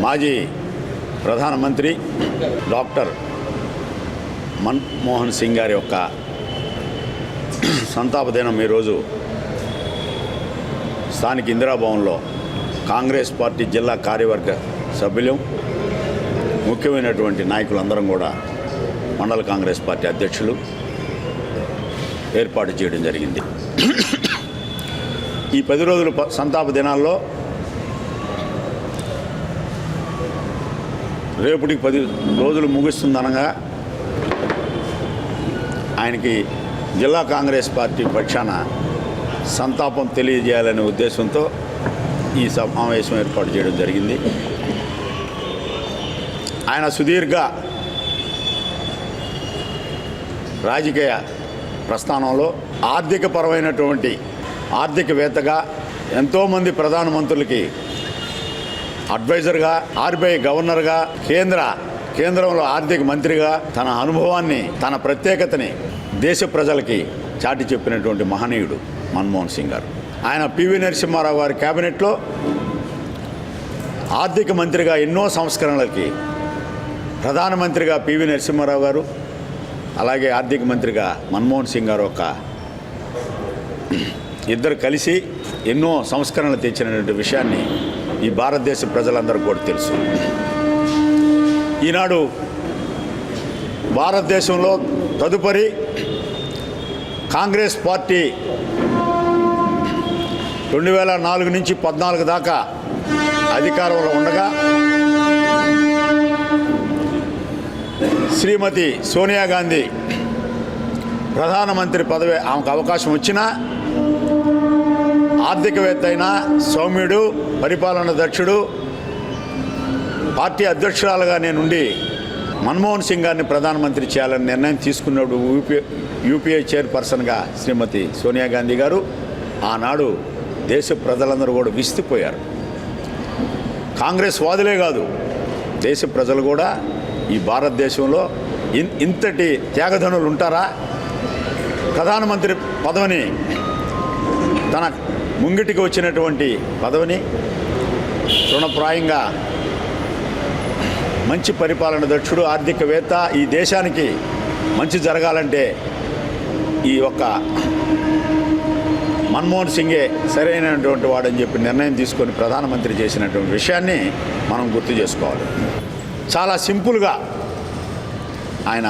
మాజీ ప్రధానమంత్రి డాక్టర్ మన్మోహన్ సింగ్ గారి యొక్క సంతాప దినం ఈరోజు స్థానిక ఇందిరాభవన్లో కాంగ్రెస్ పార్టీ జిల్లా కార్యవర్గ సభ్యులు ముఖ్యమైనటువంటి నాయకులందరం కూడా మండల కాంగ్రెస్ పార్టీ అధ్యక్షులు ఏర్పాటు చేయడం జరిగింది. ఈ పది రోజుల ప- సంతాప దినాల్లో రేపటికి పది రోజులు ముగుస్తుందనగా ఆయనకి జిల్లా కాంగ్రెస్ పార్టీ పక్షాన సంతాపం తెలియజేయాలనే ఉద్దేశంతో ఈ సమావేశం ఏర్పాటు చేయడం జరిగింది. ఆయన సుదీర్ఘ రాజకీయ ప్రస్థానంలో ఆర్థికపరమైనటువంటి ఆర్థికవేత్తగా ఎంతోమంది ప్రధానమంత్రులకి అడ్వైజర్గా ఆర్బీఐ గవర్నర్గా కేంద్ర కేంద్రంలో ఆర్థిక మంత్రిగా తన అనుభవాన్ని తన ప్రత్యేకతని దేశ ప్రజలకి చాటి చెప్పినటువంటి మహనీయుడు మన్మోహన్ సింగ్ గారు. ఆయన పివి నరసింహారావు గారి కేబినెట్లో ఆర్థిక మంత్రిగా ఎన్నో సంస్కరణలకి ప్రధానమంత్రిగా పివి నరసింహారావు గారు అలాగే ఆర్థిక మంత్రిగా మన్మోహన్ సింగ్ గారు ఒక ఇద్దరు కలిసి ఎన్నో సంస్కరణలు తెచ్చినటువంటి విషయాన్ని ఈ భారతదేశ ప్రజలందరూ కూడా తెలుసు. ఈనాడు భారతదేశంలో తదుపరి కాంగ్రెస్ పార్టీ రెండు వేల నాలుగు నుంచి పద్నాలుగు దాకా అధికారంలో ఉండగా శ్రీమతి సోనియా గాంధీ ప్రధానమంత్రి పదవి ఆమెకు అవకాశం వచ్చినా ఆర్థికవేత్త అయిన సౌమ్యుడు పరిపాలన దక్షుడు పార్టీ అధ్యక్షురాలుగా నేనుండి మన్మోహన్ సింగ్ గారిని ప్రధానమంత్రి చేయాలని నిర్ణయం తీసుకున్నాడు యూపీ యూపీఏ చైర్పర్సన్గా శ్రీమతి సోనియా గాంధీ గారు ఆనాడు దేశ ప్రజలందరూ కూడా విసిపోయారు. కాంగ్రెస్ వాదులే కాదు దేశ ప్రజలు కూడా ఈ భారతదేశంలో ఇన్ ఇంతటి త్యాగధనులు ఉంటారా? ప్రధానమంత్రి పదవిని తన ముంగిటికి వచ్చినటువంటి పదవిని రుణప్రాయంగా మంచి పరిపాలన దక్షుడు ఆర్థికవేత్త ఈ దేశానికి మంచి జరగాలంటే ఈ యొక్క మన్మోహన్ సింగే సరైనటువంటి వాడని చెప్పి నిర్ణయం తీసుకొని ప్రధానమంత్రి చేసినటువంటి విషయాన్ని మనం గుర్తు చేసుకోవాలి. చాలా సింపుల్గా ఆయన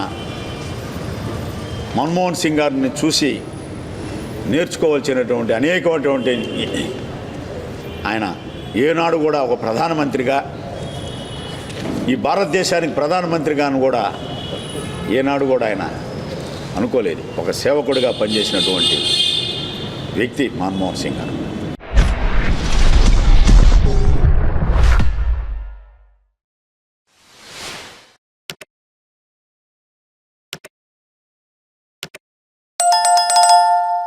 మన్మోహన్ సింగ్ గారిని చూసి నేర్చుకోవాల్సినటువంటి అనేకమైనటువంటి ఆయన ఏనాడు కూడా ఒక ప్రధానమంత్రిగా ఈ భారతదేశానికి ప్రధానమంత్రిగాను కూడా ఏనాడు కూడా ఆయన అనుకోలేదు. ఒక సేవకుడిగా పనిచేసినటువంటి వ్యక్తి మన్మోహన్ సింగ్ గారు.